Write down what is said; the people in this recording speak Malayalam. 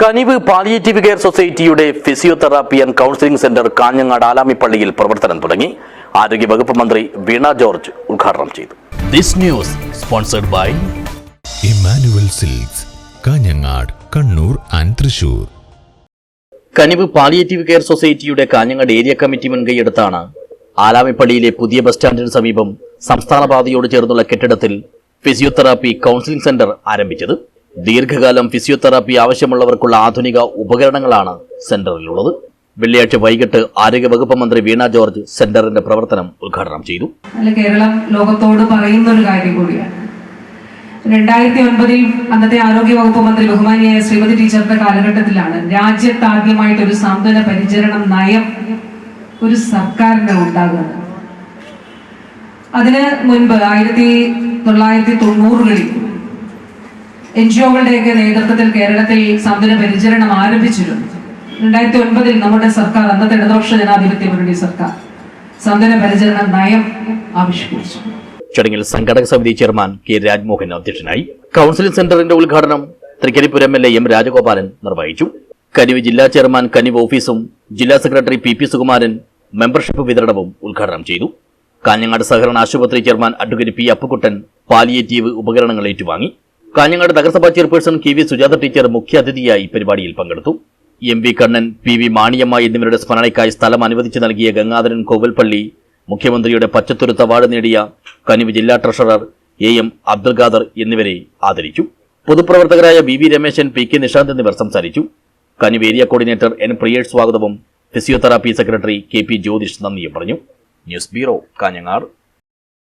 കനിവ് പാലിയേറ്റീവ് കെയർ സൊസൈറ്റിയുടെ physiotherapy and counselling centre Kanhangad ആലാമിപ്പള്ളിയിൽ പ്രവർത്തനം തുടങ്ങി. ആരോഗ്യ വകുപ്പ് മന്ത്രി വീണ ജോർജ് ഉദ്ഘാടനം ചെയ്തു. This news sponsored by Emmanuel silks Kanhangad Kannur and Thrissur Kanivu palliative care സൊസൈറ്റിയുടെ കാഞ്ഞങ്ങാട് ഏരിയ കമ്മിറ്റി മുൻകൈയെടുത്താണ് ആലാമിപ്പള്ളിയിലെ പുതിയ ബസ് സ്റ്റാൻഡിന് സമീപം സംസ്ഥാന പാതയോട് ചേർന്നുള്ള കെട്ടിടത്തിൽ ഫിസിയോതെറാപ്പി കൗൺസിലിംഗ് സെന്റർ ആരംഭിച്ചത്. ദീർഘകാലം ഫിസിയോതെറാപ്പി ആവശ്യമുള്ളവർക്കുള്ള ആധുനിക ഉപകരണങ്ങളാണ് സെന്ററിലുള്ളത്. വെള്ളിയാഴ്ച വൈകിട്ട് ആരോഗ്യവകുപ്പ് മന്ത്രി വീണ ജോർജ് സെന്ററിന്റെ പ്രവർത്തനം ഉദ്ഘാടനം ചെയ്തു. കേരളം ലോകത്തോട് പറയുന്ന ഒരു കാര്യം കൂടിയാണ്. രണ്ടായിരത്തി ഒൻപതിൽ അന്നത്തെ ആരോഗ്യ വകുപ്പ് മന്ത്രി ബഹുമാനിയായ ശ്രീമതി ടീച്ചറുടെ കാലഘട്ടത്തിലാണ് രാജ്യത്താദ്യമായിട്ട് ഒരു സാന്ത്വന പരിചരണം നയം ഒരു സർക്കാരിന് ഉണ്ടാകുന്നത്. അതിന് മുൻപ് ആയിരത്തി തൊള്ളായിരത്തി തൊണ്ണൂറുകളിൽ എൻ ജി ഒകളുടെയൊക്കെ നേതൃത്വത്തിൽ കേരളത്തിൽ സാന്ത്വന പരിചരണം ആരംഭിച്ചിരുന്നു. രണ്ടായിരത്തി ഒൻപതിൽ നമ്മുടെ സർക്കാർ അന്നത്തെ ഇടതുപക്ഷ ജനാധിപത്യ മുന്നണി സർക്കാർ സാന്ത്വന പരിചരണ നയം ആവിഷ്കരിച്ചു. ചടങ്ങിൽ സംഘടക സമിതി ചെയർമാൻ കെ രാജ്മോഹൻ അധ്യക്ഷനായി. കൗൺസിലിംഗ് സെന്ററിന്റെ ഉദ്ഘാടനം Thrikkaripuram L A M Rajagopalan നിർവഹിച്ചു. കനിവ് ജില്ലാ ചെയർമാൻ കനിവ് ഓഫീസും ജില്ലാ secretary P P Sukumaran membership വിതരണവും ഉദ്ഘാടനം ചെയ്തു. കാഞ്ഞങ്ങാട് സഹകരണ ആശുപത്രി chairman advocate P Appukuttan palliative ഉപകരണങ്ങൾ ഏറ്റുവാങ്ങി. കാഞ്ഞങ്ങാട് നഗരസഭാ chairperson K V Sujatha teacher മുഖ്യാതിഥിയായി പരിപാടിയിൽ പങ്കെടുത്തു. M V Kannan P V Maniyamma എന്നിവരുടെ സ്മരണയ്ക്കായി സ്ഥലം അനുവദിച്ചു നൽകിയ ഗംഗാധരൻ കോവൽപ്പള്ളി മുഖ്യമന്ത്രിയുടെ പച്ചത്തുരുത്ത അവാർഡ് നേടിയ കനിവ് ജില്ലാ treasurer A M Abdul Khader എന്നിവരെ ആദരിച്ചു. പൊതുപ്രവർത്തകരായ V V Rameshan P K Nishanth എന്നിവർ സംസാരിച്ചു. Kanivu area coordinator N Priyesh സ്വാഗതവും physiotherapy secretary K P Jyothish നന്ദിയും പറഞ്ഞു. News bureau Kanhangad.